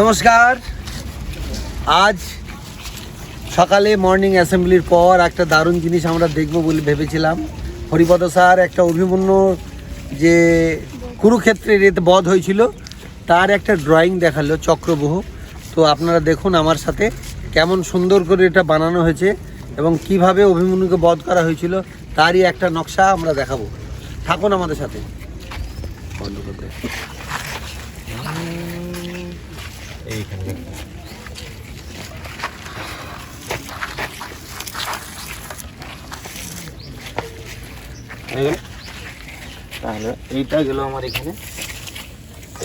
নমস্কার। আজ সকালে মর্নিং অ্যাসেম্বলির পর একটা দারুণ জিনিস আমরা দেখব বলে ভেবেছিলাম। হরিপদ স্যার একটা অভিমন্য যে কুরুক্ষেত্রের এতে বধ হয়েছিল, তার একটা ড্রয়িং দেখাল চক্রবহ। তো আপনারা দেখুন আমার সাথে কেমন সুন্দর করে এটা বানানো হয়েছে এবং কীভাবে অভিমন্যুকে বধ করা হয়েছিল, তারই একটা নকশা আমরা দেখাবো। থাকুন আমাদের সাথে। বন্ধ করে দে। এইখানে তাহলে এইটা গেল আমার এখানে।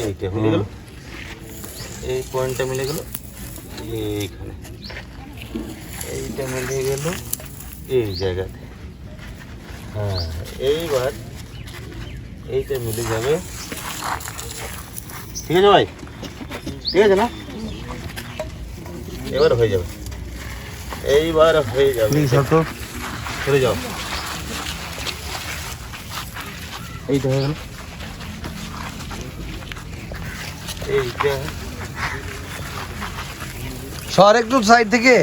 এইটা মিলে গেল। এই পয়েন্টটা মিলে গেল। এইখানে। এইটা মিলে গেল এই জায়গাতে। হ্যাঁ এইবার এইটা মিলে যাবে। ঠিক আছে ভাই? ঠিক আছে না? এবার হয়ে যাবে। এইবার হয়ে যাবে। চলে যাও। এইটা হয়ে গেল। এইটা সর একটু সাইড থেকে?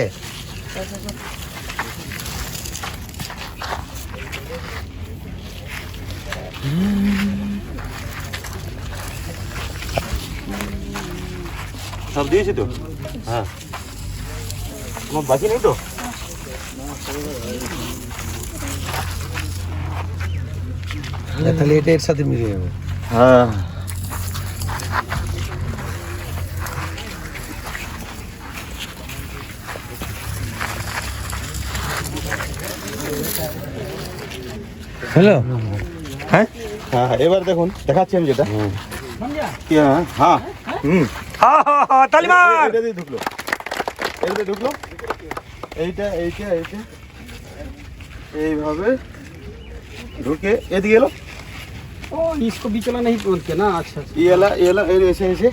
সব দিয়েছি তো? হ্যাঁ। কোনো বাকি নেই তো? তাহলে এটা এর সাথে মিলে যাবে হ্যাঁ। হ্যালো? হ্যাঁ। হ্যাঁ? হ্যাঁ, এবার দেখুন দেখাচ্ছি আমি যেটা। কি হ্যাঁ হ্যাঁ। হুম তালি এটা দিয়ে ঢুকলো এটা দিয়ে ঢুকলো এইটা এইটা এইটা এইভাবে ঢুকে এদিকে এলো ओ इसको बीच वाला नहीं बोलते ना अच्छा अच्छा। ই এলা ই এলা এই এসে এসে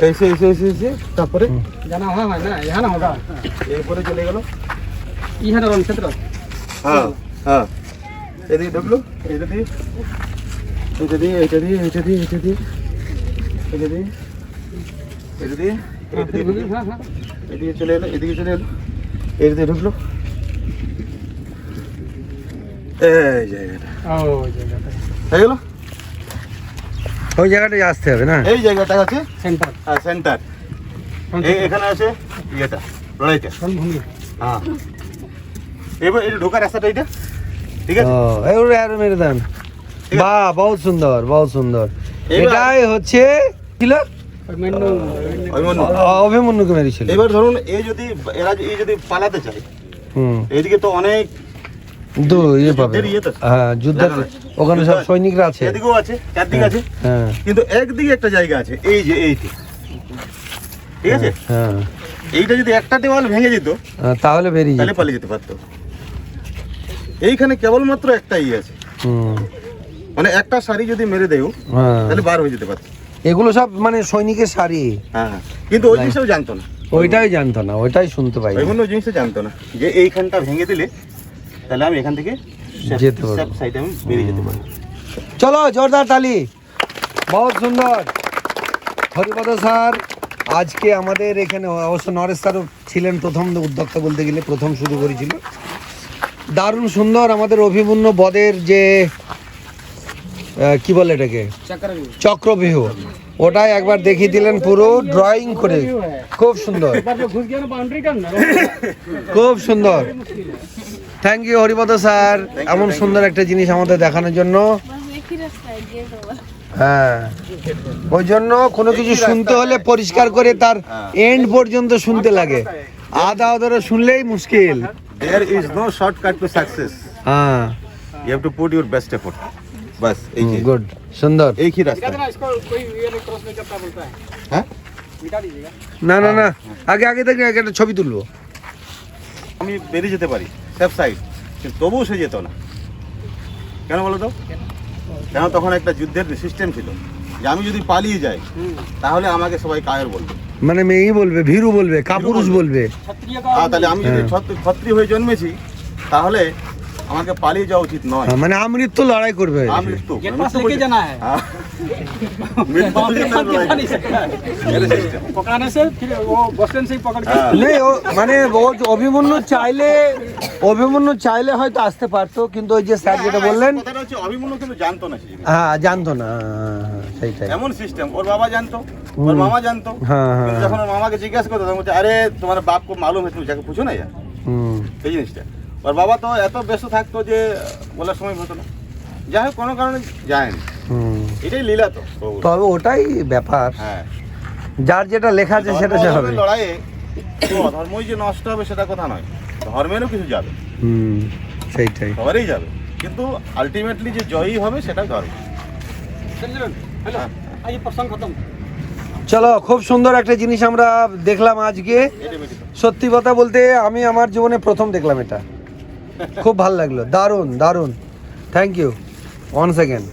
এসে এসে এসে এসে তারপরে जाना वहाँ है ना यहाँ ना होगा এরপরে চলে গেল यहाँ ना क्षेत्र হ্যাঁ হ্যাঁ এদিকে ঢুকলো এইটা দিয়ে এইটা দিয়ে এইটা দিয়ে এইটা দিয়ে এইটা দিয়ে এইটা দিয়ে এটা দিয়ে এখানে আছে ইয়েটা এটা ঢোকার রাস্তাটা এটা ঠিক আছে? বাহ বহুত সুন্দর বহুত সুন্দর। এটাই হচ্ছে ছিল অভিমন্যুকে মেরেছিল। এবার ধরুন এ যদি এরা এই যদি পালাতে চায় হুম। এদিকে তো অনেক দু ইয়ে পাবে। ইয়ে হ্যাঁ যুদ্ধের ওখানে সব সৈনিকরা আছে। এদিকেও আছে চারদিক হ্যাঁ, আছে। হ্যাঁ। কিন্তু একদিকে একটা জায়গা আছে এই যে এইটি। ঠিক আছে? হ্যাঁ, হ্যাঁ। এইটা যদি একটা দেওয়াল ভেঙে যেত হ্যাঁ, তাহলে বেরিয়ে তাহলে পালিয়ে যেতে পারতো। এইখানে কেবলমাত্র একটা ইয়ে আছে। হুম। মানে একটা শাড়ি যদি মেরে দেও তাহলে বার হয়ে যেতে পারতো। এগুলো সব মানে সৈনিকের শাড়ি। হ্যাঁ হ্যাঁ। কিন্তু ওই জিনিসটাও জানতো না। ওইটাই জানতো না ওইটাই শুনতে পাই। ওই ওই জিনিসটা জানতো না। যে এইখানটা ভেঙে দিলে তাহলে আমি এখান থেকে যেতে পারব। সাইডে আমি বেরিয়ে যেতে পারি চলো জোরদার তালি। বহুত সুন্দর। হরিপদ স্যার আজকে আমাদের এখানে অবশ্য নরেশ স্যারও ছিলেন প্রথম উদ্যোক্তা বলতে গেলে প্রথম শুরু করেছিল। দারুণ সুন্দর আমাদের অভিমন্য বদের যে কি বলে এটাকে? চক্রবিহু। ওটাই একবার দেখিয়ে দিলেন পুরো ড্রয়িং করে। খুব সুন্দর। খুব সুন্দর। Thank you Haripada sir. এমন সুন্দর একটা জিনিস আমাদের দেখানোর জন্য। হ্যাঁ। ওই জন্য কোনো কিছু শুনতে হলে পরিষ্কার করে তার এন্ড পর্যন্ত শুনতে লাগে। আধা আধা শুনলেই মুশকিল। There is no shortcut to success হ্যাঁ। You have to put your best effort বাস এই যে গুড সুন্দর এই কি রাস্তা कहते ना इसको कोई ये क्रॉस नहीं करता बोलता है হ্যাঁ मिटा दीजिएगा না না না আগে আগে থেকে একটা ছবি তুলবো আমি বেরিয়ে যেতে পারি সেফ সাইড কিন্তু তবুও সে যেত না কেন বলো তো কেন তখন একটা যুদ্ধের সিস্টেম ছিল যে আমি যদি পালিয়ে যাই তাহলে আমাকে সবাই কায়ের বলবে মানে মেয়েই বলবে ভীরু বলবে কাপুরুষ বলবে क्षत्रिय আহ, का তাহলে আমি যদি হ্যাঁ। ছত্র- ক্ষত্রিয় হয়ে জন্মেছি তাহলে আমাকে পালিয়ে যাওয়া উচিত নয় মানে আমৃত্যু লড়াই করবে আমৃত্যু गेट पास लेके जाना है হ্যাঁ। মৃত্যু পর্যন্ত লড়াই জানিস একটা? এটা system। পকান এসে ফিরে ও বসলেন সেই পকেট হ্যাঁ। নেই ও মানে ও অভিমন্যু চাইলে অভিমন্যু চাইলে হয়তো আসতে পারতো কিন্তু ওই যে স্যার যেটা বললেন কথাটা হচ্ছে অভিমন্যু কিন্তু জানতো না সেই জিনিস। হ্যাঁ জানতো না হ্যাঁ, হ্যাঁ, সেইটাই এমন সিস্টেম ওর বাবা জানতো ওর মামা জানতো হ্যাঁ, হ্যাঁ, কিন্তু যখন ওর মামাকে জিজ্ঞাসা করতো তখন বলছে আরে তোমার বাপ কো মালুম है তুমি যাকে পুছো না यार হুম সেই জিনিসটা ওর বাবা তো এত ব্যস্ত থাকতো যে বলার সময় হতো না। যাই হোক কোনো কারণে যায়নি। এটাই লীলা তো। তবে ওটাই ব্যাপার। হ্যাঁ। যার যেটা লেখা আছে সেটা সে হবে। লড়াইয়ে তো ধর্মই যে নষ্ট হবে সেটা কথা নয় ধর্মেরও কিছু যাবে। হুম সেইটাই। সবারই যাবে। কিন্তু আলটিমেটলি যে জয়ী হবে সেটা ধর্ম। আজ চলো খুব সুন্দর একটা জিনিস আমরা দেখলাম আজকে। সত্যি কথা বলতে আমি আমার জীবনে প্রথম দেখলাম এটা। খুব ভালো লাগল। দারুণ দারুণ। Thank you one second